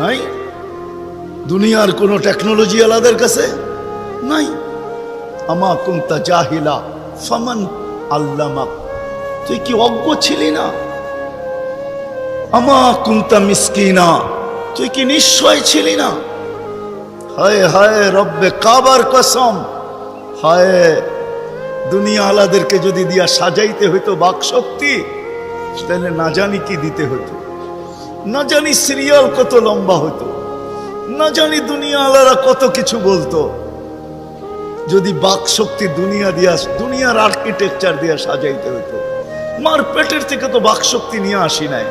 নাই? দুনিয়ার কোনো টেকনোলজি আলাদের কাছে নাই? আমা কুন্তা জাহিলা, ফমন আল্লামাক তুই কি অজ্ঞ ছিলি না? আমা কুন্তা মিসকিনা, তুই কি নিশ্চয় ছিলি না? হায় হায় রব্বে কাবার কসম। হায়, দুনিয়া আলাদেরকে যদি দিয়া সাজাইতে হইতো বাক শক্তি তাহলে না জানি কি দিতে হতো না জানি সিরিয়াল কত লম্বা হতো, না জানি দুনিয়া আলারা কত কিছু বলতো। যদি বাক শক্তি দুনিয়া দিয়া, দুনিয়ার আর্কিটেকচার দিয়া সাজাইতে হতো, মার পেটের থেকে তো বাক শক্তি নিয়ে আসি নাই।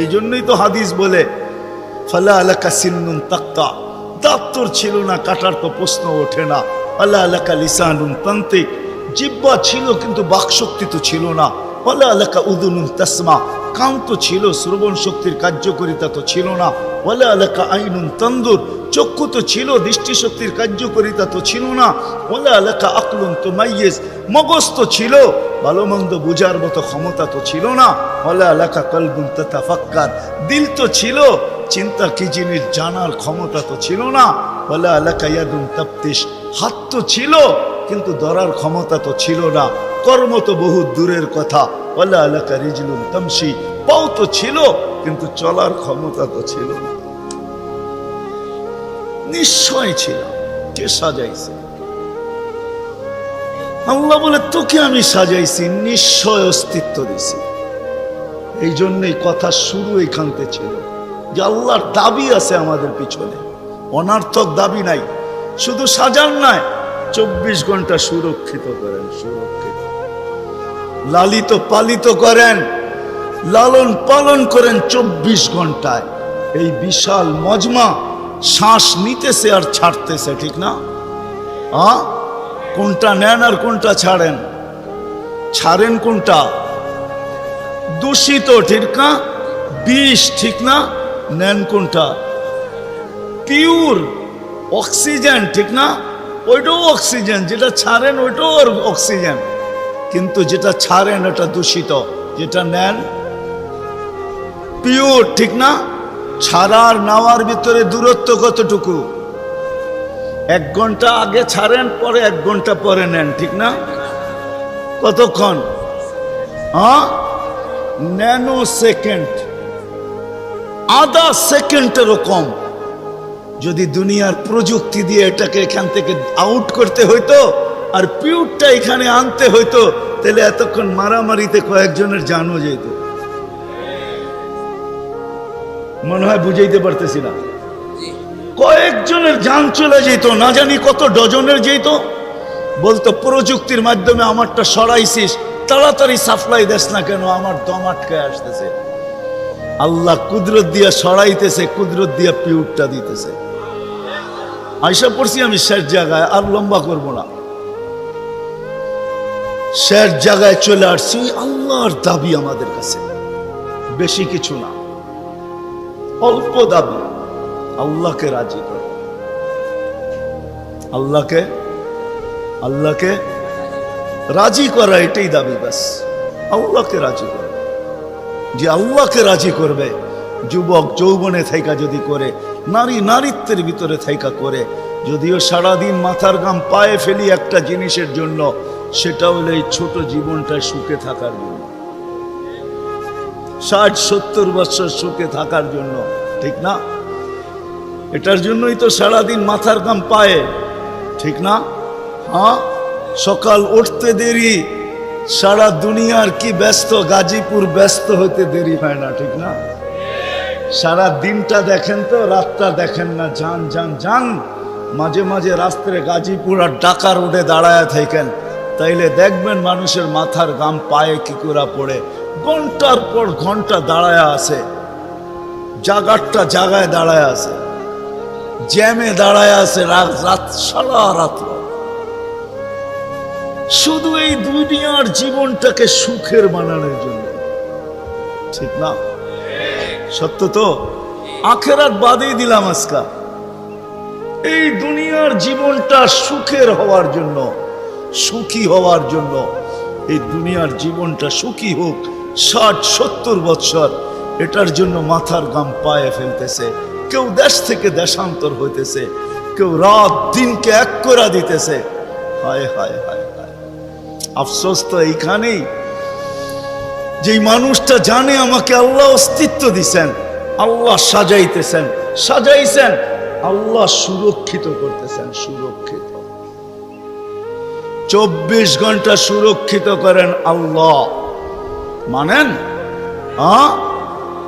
এই জন্যই তো হাদিস বলে, ফালা আলাকা সিন্নুন তাক্তা দাপ্তর ছিল না, কাটার তো প্রশ্ন ওঠে না। আল্লাহ আলাকা লিসানুন তান্ত্রিক জিব্বা ছিল কিন্তু বাক শক্তি তো ছিল না। আল্লাহ আলাকা উদুনুন তাসমা কান তো ছিল, শ্রবণ শক্তির কার্যকরিতা তো ছিল না। ওয়ালা আলাকা আইনুন তন্দুর চক্ষু তো ছিল দৃষ্টিশক্তির কার্যকরিতা তো ছিল না। ওয়ালা আলাকা আকলুন তো মাইয়েজ, মগজ তো ছিল, ভালো মন্দ বুঝার মতো ক্ষমতা তো ছিল না। ওয়ালা আলাকা কলবুন তাফাক্কার দিল তো ছিল, চিন্তা কি জিনিস জানার ক্ষমতা তো ছিল না। ওয়ালা আলাকা ইয়াদুন তাপ্তিস হাত তো ছিল, কিন্তু ধরার ক্ষমতা তো ছিল না। কর্ম তো বহু দূরের কথা। তো ছিল, কিন্তু চলার ক্ষমতা তো ছিল নিশ্চয় ছিল, কে সাজাইছে? আল্লাহ বলে, তোকে আমি সাজাইছি, নিশ্চয় অস্তিত্ব দিছি। এই জন্যই কথা শুরু এখানতে ছিল যে আল্লাহর দাবি আছে আমাদের পিছনে। অনার্থক দাবি নাই, শুধু সাজান নয় চব্বিশ ঘণ্টা সুরক্ষিত করেন, সুরক্ষিত। লালিত পালিত করেন, লালন পালন করেন চব্বিশ ঘন্টায়। এই বিশাল মজমা শ্বাস নিতেছে আর ছাড়তেছে, ঠিক না? আ? কোনটা নেন আর কোনটা ছাড়েন? ছাড়েন কোনটা? দূষিত ঠিক না? বিষ ঠিক না? নেন কোনটা? পিওর অক্সিজেন ঠিক না? ওইটাও অক্সিজেন, যেটা ছাড়েন ওইটাও অক্সিজেন। কিন্তু যেটা ছাড়েন, এটা দূষিত। যেটা নেন পিওর ঠিক না? ছাড়ার নেওয়ার ভিতরে দূরত্ব কতটুকু? এক ঘণ্টা আগে ছাড়েন, পরে এক ঘণ্টা পরে নেন, ঠিক না? কতক্ষণ? হ্যাঁ? Nano second. আধা সেকেন্ডেরও কম। যদি দুনিয়ার প্রযুক্তি দিয়ে এটাকে এখান থেকে আউট করতে হইতো আর পিউরটা এখানে আনতে হইতো তাহলে এতক্ষণ মারামারিতে কয়েকজনের জানও যেত। মনে হয় বুঝাইতে পারতেছি না। কয়েকজনের যান চলে যেত না জানি কত ডজনের যেত। বলতো প্রযুক্তির মাধ্যমে আমারটা সরাইছিস তাড়াতাড়ি সাপ্লাই দেস না কেন আমার দম আটকে আসতেছে। আল্লাহ কুদরত দিয়া সরাইতেছে কুদরত দিয়া পিউরটা দিতেছে। আইসা পড়ছি আমি শেষ জায়গায় আর লম্বা করব না। শেষ জায়গায় চলে আসছি আল্লাহর দাবি আমাদের কাছে। বেশি কিছু না। অল্প দাবি। আল্লাহকে রাজি করো। আল্লাহকে আল্লাহকে রাজি করা এটাই দাবি, ব্যাস। আল্লাহকে রাজি করো। যে আল্লাহকে রাজি করবে, যুবক যৌবনে থাইকা যদি করে, নারী নারীত্বের ভিতরে থাইকা করে, যদিও সারাদিন মাথার গাম পায়ে ফেলি একটা জিনিসের জন্য সেটা হলো এই ছোট জীবনটায় সুখে থাকার জন্য। ষাট, সত্তর বছর সুখে থাকার জন্য, ঠিক না? এটার জন্যই তো সারাদিন মাথার গাম পায়ে, ঠিক না? হ্যাঁ? সকাল উঠতে দেরি, সারা দুনিয়ার কি ব্যস্ত, গাজীপুর ব্যস্ত হতে দেরি হয় না, ঠিক না? সারা দিনটা দেখেন তো, রাতটা দেখেন না, যান যান যান। মাঝে মাঝে রাস্তায় গাজীপুর আর ডাকা রোডে দাঁড়ায় থাকেন। তাইলে দেখবেন মানুষের মাথার গাম পায়ে কি করে পড়ে। ঘণ্টার পর ঘণ্টা দাঁড়ায় আছে। জাগারটা জাগায় দাঁড়ায় আছে। জ্যামে দাঁড়ায় আছে রাত, সারা রাত। শুধু এই দুনিয়ার জীবনটাকে সুখের বানানোর জন্য। ঠিক না? সত্য তো? আখেরাত বাদেই দিলাম আজকা। এই দুনিয়ার জীবনটা সুখের হওয়ার জন্য। সুখী হওয়ার জন্য এই দুনিয়ার জীবনটা সুখী হোক, ষাট, সত্তর বৎসর, এটার জন্য মাথার গাম পায়ে ফেলতেছে। কেউ দেশ থেকে দেশান্তর হইতেছে, কেউ রাত দিনকে এক করে দিতেছে। হায় হায় হায় হায়। আফসোস তো এইখানেই। যেই মানুষটা জানে আমাকে আল্লাহ অস্তিত্ব দিছেন, আল্লাহ সাজাইতেছেন, সাজাইছেন, আল্লাহ সুরক্ষিত করতেছেন, সুরক্ষিত। চব্বিশ ঘণ্টা সুরক্ষিত করেন আল্লাহ। মানেন? আ?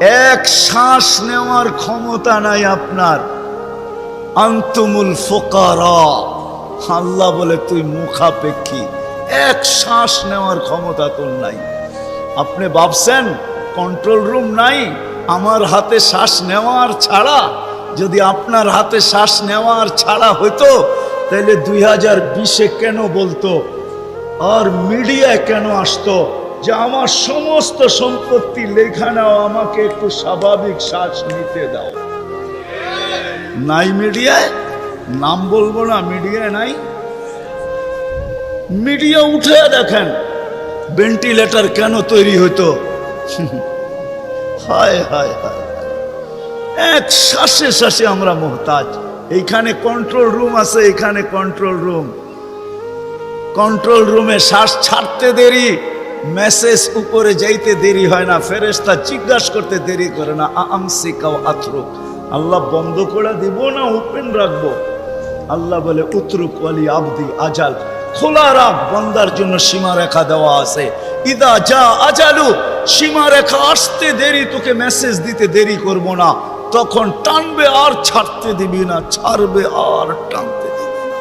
এক শ্বাস নেওয়ার ক্ষমতা নাই আপনার। আন্তমুল ফোকারা। আল্লাহ বলে, তুই মুখাপেক্ষী। এক শ্বাস নেওয়ার ক্ষমতা তোর নাই। আপনি ভাবছেন, কন্ট্রোল রুম নাই? আমার হাতে শ্বাস নেওয়ার ছাড়া? যদি আপনার হাতে শ্বাস নেওয়ার ছাড়া হইতো তাহলে দুই হাজার বিশে কেন বলতো? আর মিডিয়ায় কেন আসতো? যে আমার সমস্ত সম্পত্তি লেখা নাও, আমাকে একটু স্বাভাবিক শ্বাস নিতে দাও। নাই মিডিয়ায়? নাম বলব না, মিডিয়ায় নাই। মিডিয়া উঠে দেখেন ভেন্টিলেটর কেন তৈরি হতো হায় হায় হায়। এক শ্বাসে শ্বাসে আমরা মোহতাজ। এইখানে কন্ট্রোল রুম আছে, এখানে কন্ট্রোল রুম কন্ট্রোল রুমে শ্বাস ছাড়তে দেরি মেসেজ উপরে যাইতে দেরি হয় না ফেরেস্তা জিজ্ঞাসা করতে দেরি করে না আমসি কাও আথরুক আল্লাহ বন্ধ করে দিব না ওপেন রাখব। আল্লাহ বলে, উতরুক ওয়ালি আবদি আজাল। খোলা রাখ, বন্দার জন্য সীমা রেখা দেওয়া আছে। ইদা যা আজালু। সীমা রেখা আসতে দেরি, তোকে মেসেজ দিতে দেরি করব না। তখন টানবে আর ছাড়তে দিবি না, ছাড়বে আর টানতে দিবি না।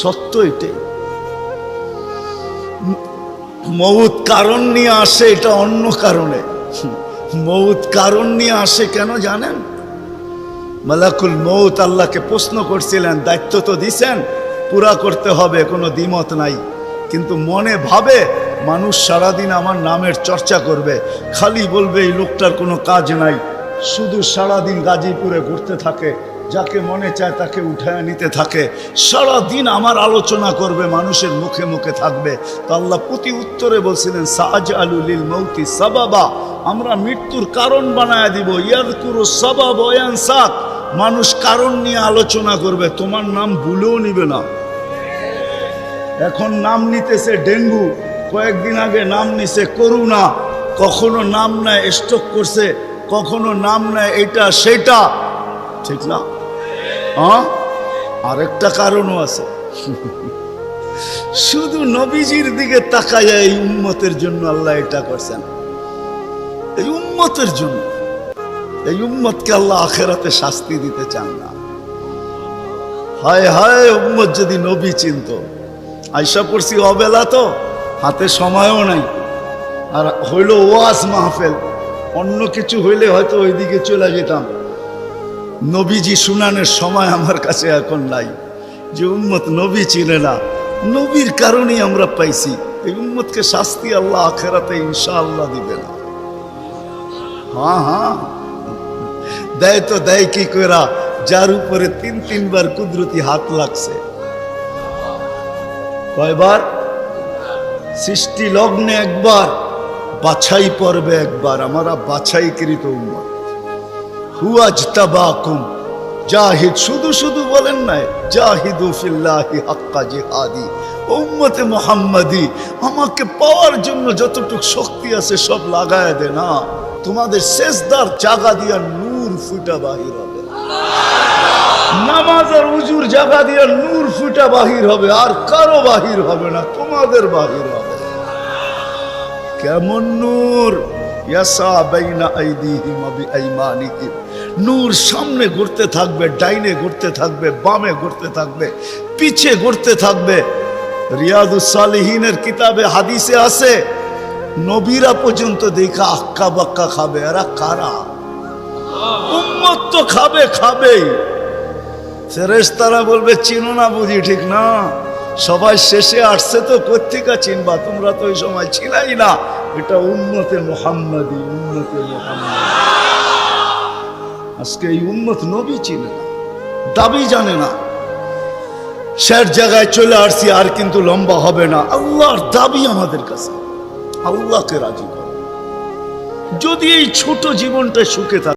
সত্য এটাই। মৌত কারণ নিয়ে আসে এটা অন্য কারণে। মৌত কারণ নিয়ে আসে কেন জানেন? মালাকুল মৌত আল্লাহকে প্রশ্ন করছিলেন, দায়িত্ব তো দিছেন, পুরা করতে হবে, কোনো দ্বিমত নাই। কিন্তু মনে ভাবে মানুষ সারাদিন আমার নামের চর্চা করবে। খালি বলবে, এই লোকটার কোনো কাজ নাই। শুধু সারাদিন গাজীপুরে ঘুরতে থাকে, যাকে মনে চায় তাকে উঠায় নিতে থাকে। সারাদিন আমার আলোচনা করবে, মানুষের মুখে মুখে থাকবে। তো আল্লাহ প্রতি উত্তরে বলছিলেন সাজ আলুলিল মৌতি সাবাবা। আমরা মৃত্যুর কারণ বানায় দিব। ইয়াদ কুরু সাবাব ওয়ান সাক মানুষ কারণ নিয়ে আলোচনা করবে, তোমার নাম ভুলেও নিবে না। এখন নাম নিতেছে ডেঙ্গু। কয়েকদিন আগে নাম নিছে করুণা। কখনো নাম নেয় স্ট্রোক করছে, কখনো নাম নেয় এটা সেটা ঠিক না? হ্যাঁ? আরেকটা কারণও আছে। শুধু নবীজির দিকে তাকায় এই উম্মতের জন্য আল্লাহ এটা করছেন। এই উম্মতের জন্য। এই উম্মতকে আল্লাহ আখেরাতে শাস্তি দিতে চান না। হায় হায়, উম্মত যদি নবী চিনত। আইসা পড়ছি অবেলা তো। হাতে সময়ও নাই। আর হইল ওয়াজ মাহফেল। অন্য কিছু হইলে হয়তো ওইদিকে চলে যেতাম। নবীজি শুনানের সময় আমার কাছে এখন নাই। যে উম্মত নবী চিনে না, নবীর কারণেই আমরা পাইছি। এই উম্মতকে শাস্তি আল্লাহ আখেরাতে ইনশাআল্লাহ দিবে না। হ্যাঁ হ্যাঁ। দেয় তো দেয় কি করা যার উপরে তিন তিনবার কুদরতি হাত লাগছে। কয়বার? সৃষ্টি লগ্নে একবার, বাছাই পর্বে একবার, আমরা বাছাইকৃত উম্মত। জাহিদ, শুধু শুধু বলেন নাই, জাহিদু হাক্কা জিহাদি। উম্মতে মোহাম্মদি, আমাকে পাওয়ার জন্য যতটুকু শক্তি আছে সব লাগায় দে না, তোমাদের শেষদার জাগা দিয়া নূর ফুটা বাহির হবে। নামাজ উজুর জায়গা দিয়ে নূর ফুটা বাহির হবে, আর কারও বাহির হবে না, তোমাদের বাহির হবে। কেমন নূর? নূর সামনে ঘুরতে থাকবে, ডাইনে ঘুরতে থাকবে, বামে ঘুরতে থাকবে, পিছে ঘুরতে থাকবে। রিয়াদুস সালিহিনের কিতাবে, হাদিসে আছে, নবীরা পর্যন্ত দেখা আক্কা বাক্কা খাবে। এরা কারা? উম্মত তো খাবে, খাবেই। ফেরেশতারা বলবে, চিনো না বুঝি, ঠিক না? সবাই শেষে আসছে তো কোথেকা চিনবা? তোমরা তো ওই সময় ছিলাই না। এটা উন্নতে মোহাম্মদী উন্নতে মোহাম্মদ। আজকে এই উন্মত নবী চিনে না, দাবি জানে না। শের জায়গায় চলে আসছি, আর কিন্তু লম্বা হবে না। আল্লাহর দাবি আমাদের কাছে। আল্লাহকে রাজি করে। যদি এই ছোট জীবনটা সুখে থাকে